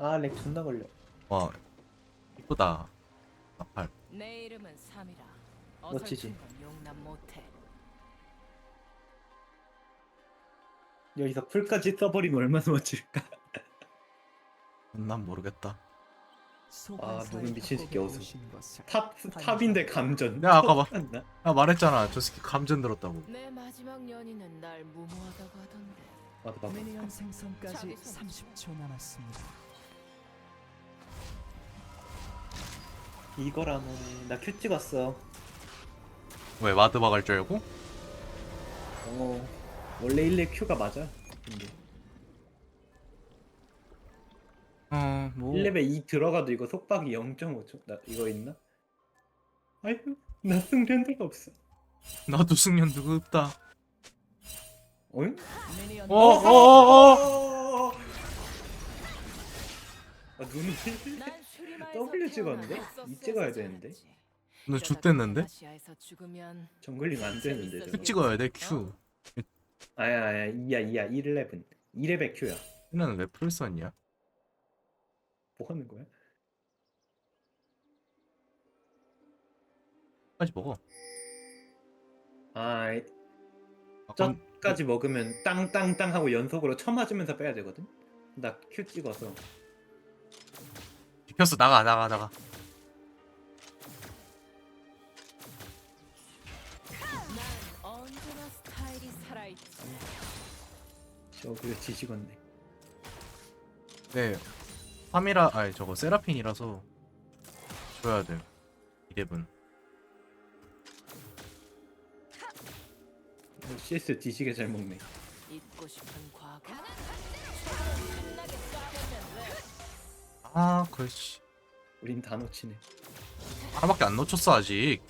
아렉 존나 걸려 와 이쁘다 나팔 내 이름은 삼이라. 멋지지. 어설픈 건 용납 못해. 여기서 풀까지 써버리면 얼마나 멋질까 난 모르겠다 아, 누군 미친 새끼 어서. 탑탑 탑인데 감전 내가 아까 봐. 나나 말했잖아 저 새끼 감전 들었다고 내 마지막 연인은 날 무모하다고 하던데. 맞아 맞아 미니언 생성까지 자기 손. 30초 남았습니다. 이거라면 나큐 찍었어. 왜 와드 박을 줄 알고? 어 원래 1렙 큐가 맞아. 근데. 어 뭐. 1렙에 2 들어가도 이거 속박이 0.5초 나 이거 있나? 아이고 나 승련도가 없어. 나도 승련 누구 없다. 어잉? 미니언 어어 어 어. 아 눈이 난 슈리마에서 W 찍었는데? 이 찍어야 되는데? 너 죽으면 정글링 안 되는데. 저거 큐 찍어야 돼 큐. 아야 아야 2야 2야 1렙은 2렙의 큐야 얘는 왜 풀선이야? 뭐 하는 거야? 까지 먹어 아 아, 저- 그럼 까지 먹으면 땅땅땅 하고 연속으로 쳐 맞으면서 빼야 되거든. 나큐 찍어서 비켰어 나가 나가 나가 난 언제나 스타일이 살아있지. 저기서 지식었네. 네 3이라 아니 저거 세라핀이라서 줘야 돼 이랩은 CS 지식에 잘 먹네. 잊고 싶은 아 그렇지 우린 다 놓치네. 하나밖에 안 놓쳤어 아직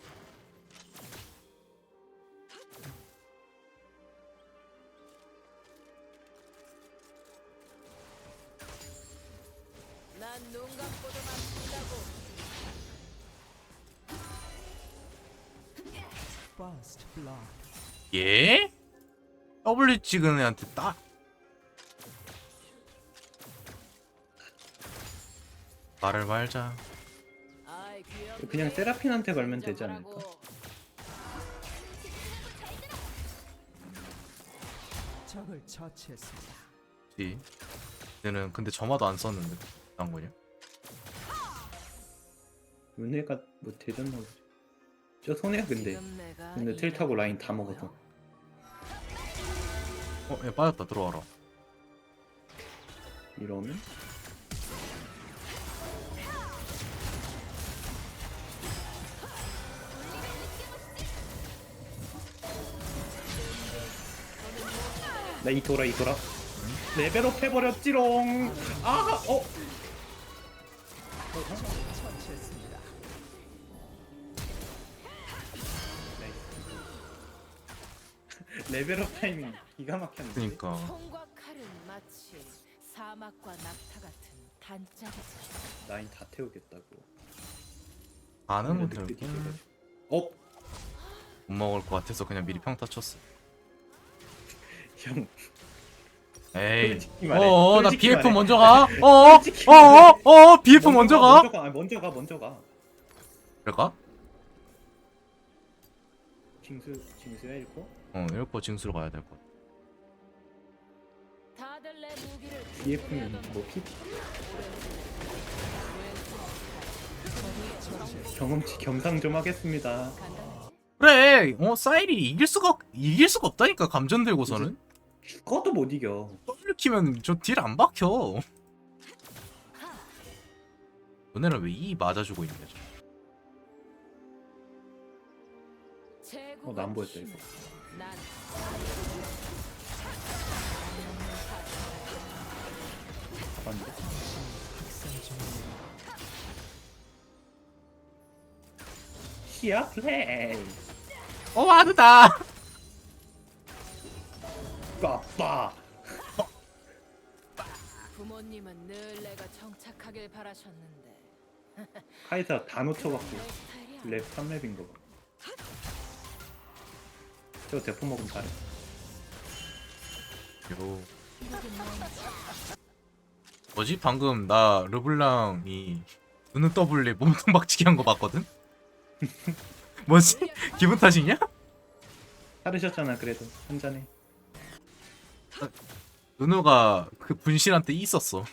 난 눈 감고도 맞춘다고. First blood. 예? W 찍은 애한테 딱 말을 말자. 그냥 세라핀한테 걸면 되지. 않을까? 적을 처치했습니다. 지 얘는 근데 점화도 안 썼는데 난 거냐? 은혜가 뭐 보지. 저 손해야 근데. 근데 이텔 타고 라인 다 먹어서. 어? 얘 빠졌다 들어와라 이러면 나이 돌아 이 돌아 레벨업 해버렸지롱 아 어. 처치했습니다. 레벨업 타이밍 기가 막혔는데 그니까 총과 칼은 마치 사막과 낙타 같은 단짝이지. 라인 다 태우겠다고 반응은 들긴 들어가지고. 어? 못 먹을 것 같아서 그냥 미리 평타 쳤어 형 에이 솔직히 말해. 어어 나 솔직히 BF 말해. 먼저 가 어어 솔직히 말해. 어어어 BF 먼저 가 먼저 가 아니, 먼저 가 먼저 가 그럴까? 징수 징수야 읽고 어 이렇게 징수로 가야 될 것 같아 다들 내 무기를 BF는 뭐 피, 경험치 겸상 좀 하겠습니다? 그래 어 사일이 이길 수가 없- 이길 수가 없다니까 감전 들고서는 그것도 못 이겨. W 키면 저 딜 안 박혀. 너네는 왜이 맞아주고 거지? 어, 나안 보였다, 이거. 난 잡았는데? 학살 중입니다. 시야? 플레이. 어 와드다 빠빠 부모님은 늘 내가 정착하길 바라셨는데 카이사 다 놓쳐갖고 내 스타일이 아니야. 랩 3랩인 거봐 저거 대포 먹으면 잘해 요 뭐지? 방금 나 르블랑이 눈은 더블에 몸통 박치기 한 거 봤거든? 뭐지? 기분 탓이냐? 사르셨잖아 그래도 한 잔에. 누누가 그 분신한테 있었어.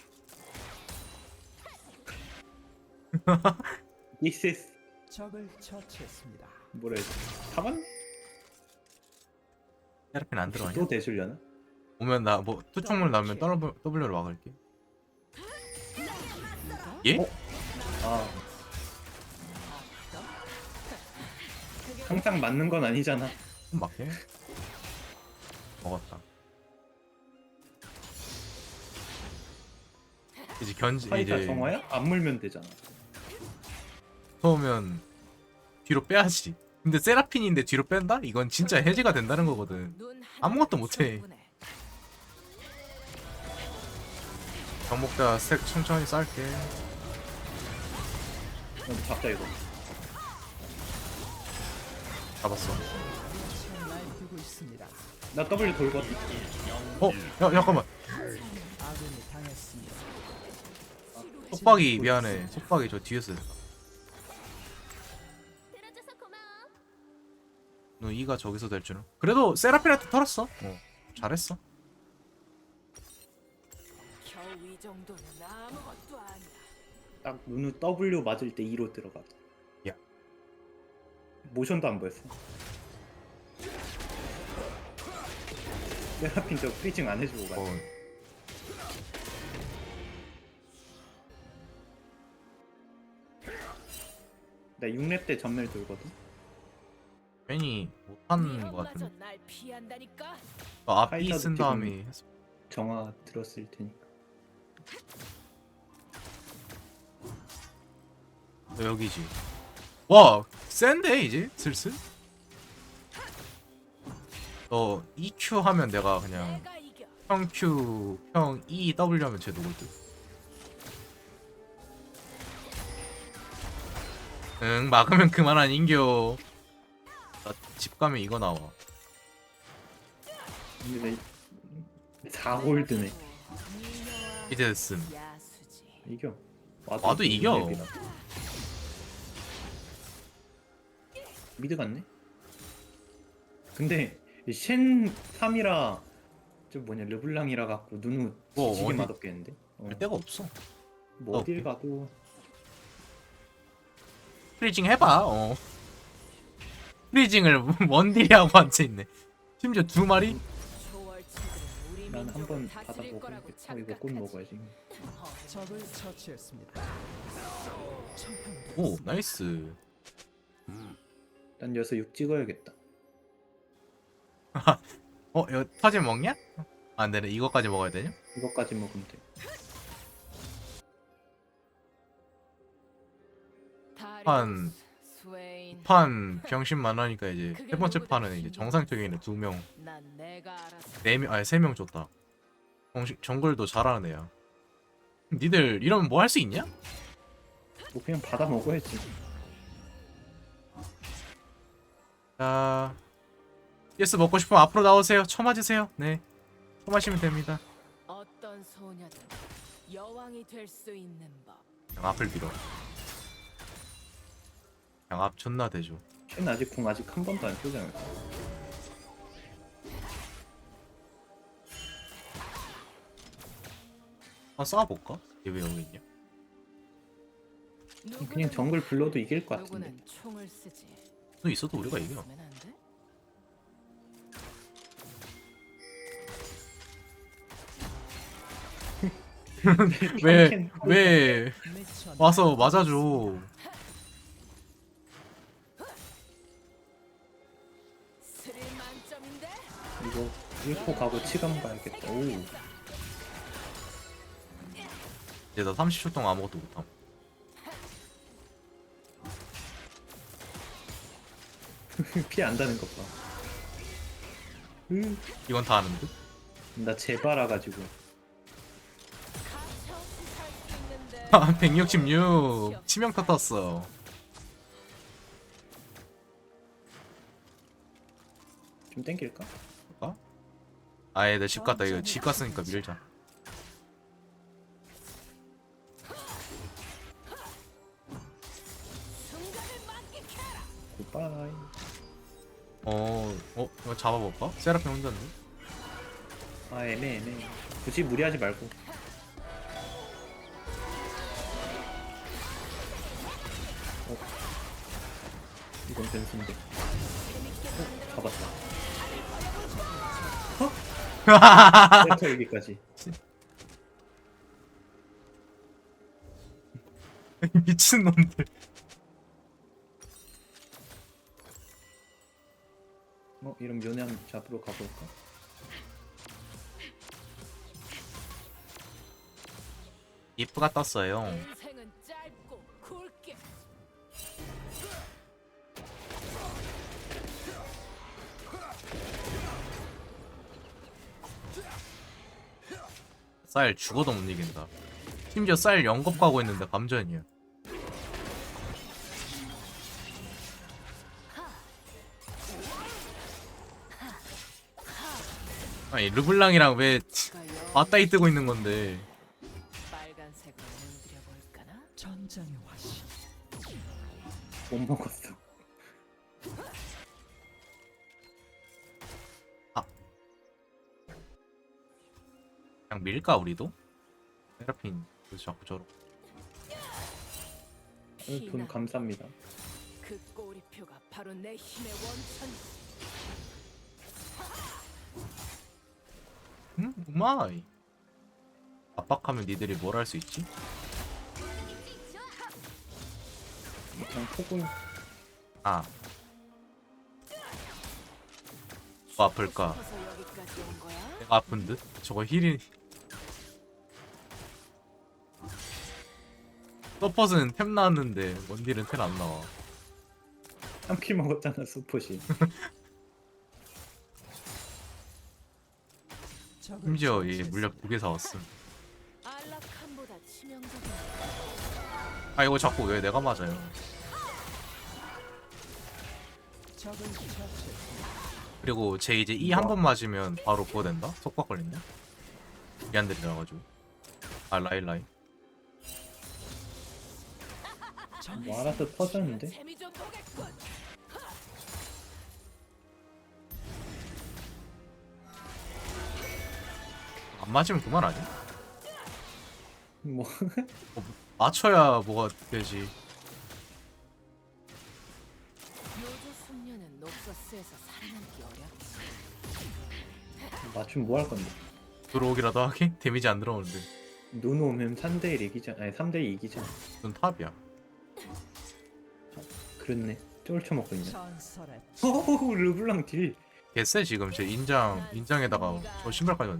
This is 적을 처치했습니다. 지 타반? 테라핀 안 들어가냐? 또 대술려나? 오면 나 뭐 투척물 나오면 W, W로 막을게. 예? 어? 아 항상 맞는 건 아니잖아. 막해? 먹었다. 이제 견지 이제 정화야? 안 물면 되잖아. 처음면 뒤로 빼야지. 근데 세라핀인데 뒤로 뺀다? 이건 진짜 해제가 된다는 거거든. 눈 아무것도 못해. 정목다 스택 천천히 쌓을게. 어, 잡자 이거. 잡았어. 나 W 돌거든. 어? 야 잠깐만. 당했습니다. 속박이 미안해. 속박이 저 뒤에서. 너 이가 저기서 될 줄은. 그래도 세라핀한테 털었어. 어. 잘했어. 딱 누누 W 맞을 때 2로 들어가. 야. 모션도 안 보였어. 세라핀 저 프리징 안 해주고 가. 어. 나 6렙 때 전멸 돌거든. 괜히 못한 거 위험마저 같은데. 날 피한다니까. 어, 앞이 파이터도 쓴 다음에 했어. 정화 들었을 테니까. 너 여기지. 와, 센데 이제 슬슬. 너 EQ 하면 내가 그냥. 형 Q, 형 E, W 하면 쟤 녹을 듯. 응, 막으면 그만 안 인겨. 나집 가면 이거 나와. 근데 내 4골드네. 이제 됐음. 이겨. 와도 이겨. 6렙이라. 미드 갔네? 근데 쉔 3이라 저 뭐냐 르블랑이라 갖고 누누 뭐, 지게 어디- 맛없겠는데? 어, 할 데가 없어. 뭐 어, 어딜 가도 프리징 해봐. 어. 프리징을 원딜이 하고 앉아 있네. 심지어 두 마리? 난 한번 다스릴 받아보고 어, 이거 꽃. 먹어야지. 적을 처치했습니다. 오, 나이스. 난 여기서 6 찍어야겠다. 어, 이거 터진 먹냐? 아, 안 되네. 이거까지 먹어야 되냐? 이것까지 먹으면 돼. 스웨인. 판 병신만 하니까 이제 세 번째 판은 이제 정상적인 애두 명. 네 명, 아니 세 명 줬다. 정식 정글도 잘하는 애야. 니들 이러면 뭐 할 수 있냐? 뭐 그냥 받아 먹어야지. 자, 예스 먹고 싶으면 앞으로 나오세요. 처맞으세요. 네, 처마시면 됩니다. 어떤 소녀든 여왕이 될 수 있는 법. 그냥 앞을 밀어. 앞 존나 대줘. 쉔 아직 궁 아직 한 번도 안 쓰잖아. 한번 쏴볼까? 얘 왜 여기 있냐? 그냥 정글 불러도 이길 것 같은데. 누구는 총을 쓰지. 너 있어도 우리가 이겨. 안 돼? 왜, 와서 맞아줘. 이거 1포 가고 치감 가야겠다. 오. 이제 나 30초 동안 아무것도 못함. 피해 안다는 것 봐. 으, 이건 다 아는데? 나 제발아 가지고. 가차없이 살수 있는데. 아, 166 치명타 떴어. 좀 땡길까? 아예 내 집 갔다 이거 아, 집 갔으니까 밀자 굿바이 어... 어? 이거 잡아볼까? 세라핀 혼자인데? 아 애매 애매 굳이 무리하지 말고 어. 이건 변수인데 어? 잡았다 어? 센터 여기까지. 미친놈들. 어 이런 면회 한번 잡으러 가볼까? 이프가 떴어요. 쌀 죽어도 못 이긴다. 심지어 쌀 영겁 가고 있는데 감전이야. 아니 르블랑이랑 왜 맞다이 뜨고 있는 건데? 전장의. 못 먹었어. 그냥 밀까 우리도? 세라핀 왜 자꾸 저러 돈 감사합니다. 그 꼬리표가 바로 내 힘의 원천. 응? 우마이 압박하면 니들이 뭘 할 수 있지? 그냥 폭은 아뭐 아플까? 싶어서 여기까지 온 거야? 내가 아픈 듯? 저거 힐이 서폿은 템 나왔는데 원딜은 템 안 나와 한킬 먹었잖아. 적을 심지어 얘. 물약 두 개 사왔음 안락함보다 치명적인 아 이거 자꾸 왜 내가 맞아요. 그리고 쟤 이제 E 한번 맞으면 바로 그거 된다? 속박 걸린다? 미안들이라 가지고 아 라인 라인 적의 뭐 알아서 터졌는데? 안 맞으면 그만 아니야? 뭐 맞춰야 뭐가 되지 요조 숙녀는 녹서스에서 살아남기 어렵지. 맞춤 뭐 할 건데? 들어오기라도 하긴? 데미지 안 들어오는데 눈 오면 3대1 이기잖아. 아니 3대2 이기잖아. 넌 탑이야 그렇네. 쫄쳐 먹고 있네. 전설의 오 르블랑 딜. 개쎄 지금 제 인장 인장에다가 저 신발까지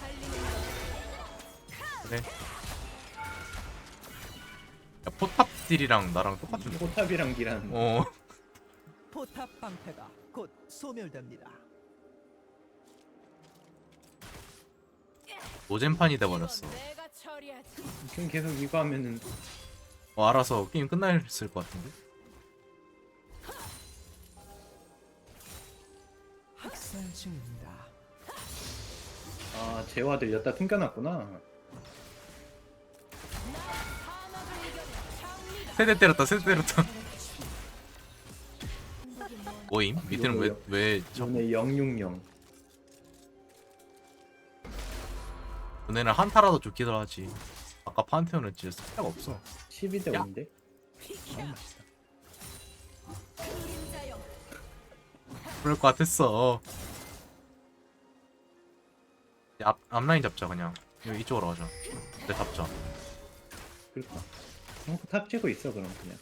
달리는 그래 야 포탑 딜이랑 나랑 똑같은 데 포탑이랑 딜한. 어 포탑 방패가 곧 소멸됩니다. 노잼판이 건 돼버렸어. 그럼 계속 이거 하면은 어, 알아서 게임 끝났을 것 같은데 학살 중입니다. 아 재화들 여기다 장미다. 세대 때렸다 세대 때렸다 뭐임? 밑에는 왜왜 전에 060. 너네는 한타라도 좋기도 하지 아까 판테온은 진짜 스타가 없어 12대 야. 5인데. 비켜. 맛있다. 그림자여. 그럴 것 같았어 야, 앞, 앞라인 잡자 그냥 여기 이쪽으로 가자 내 잡자 그럴까? 어, 탑 치고 있어 그럼 그냥.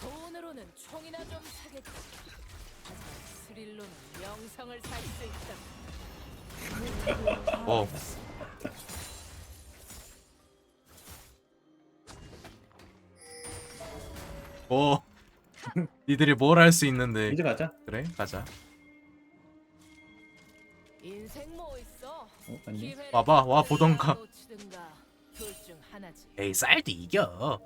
돈으로는 총이나 좀 사겠지. 스릴로는 명성을 살 수 있다. 어 어. 니들이 뭘 할 수 있는데 이제 가자. 그래 가자 인생 뭐 있어? 어 아니. 기회를 와봐, 와, 보던가. 놓치든가 둘중 하나지. 에이 쌀도 이겨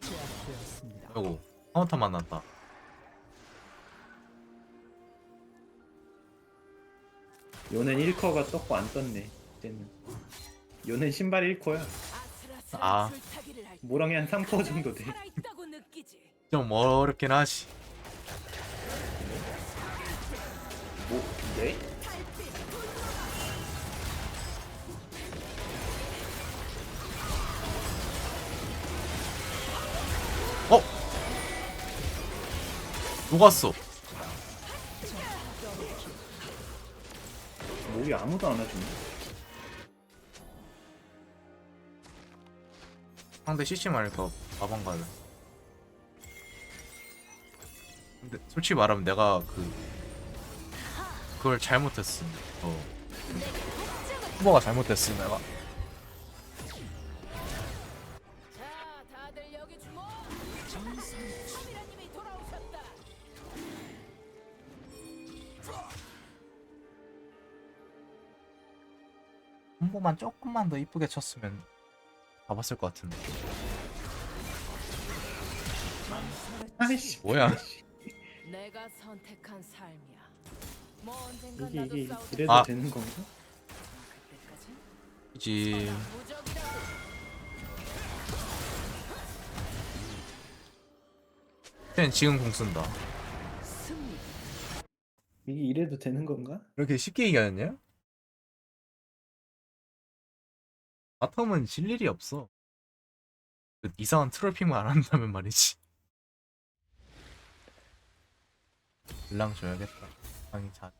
제압되었습니다. 아이고 카운터 만났다 요는 1커가 떴고 안 떴네. 이제는. 요는 신발 1커야. 아슬아슬한 아. 모랑이 한 3커 정도 돼. 살아있다고 느끼지. 좀 어렵긴 하지. 뭐 네? 어? 녹았어. 목이 아무도 안 해주네. 상대 CC 말까 마방 가는. 근데 솔직히 말하면 내가 그 그걸 잘못했음. 어. 후보가 잘못됐음 내가. 홍보만 조금만 더 이쁘게 쳤으면 잡았을 것 같은데. 아이씨 뭐야? 내가 선택한 삶이야. 뭐 이게 나도 이게 싸우자. 이래도 아. 되는 건가? 이지 무적이라고. 쟤는 지금 공 쓴다. 승리. 이게 이래도 되는 건가? 이렇게 쉽게 이겼냐? 바텀은 질 일이 없어. 그 이상한 트롤핑만 안 한다면 말이지. 블랑 줘야겠다. 방이 자.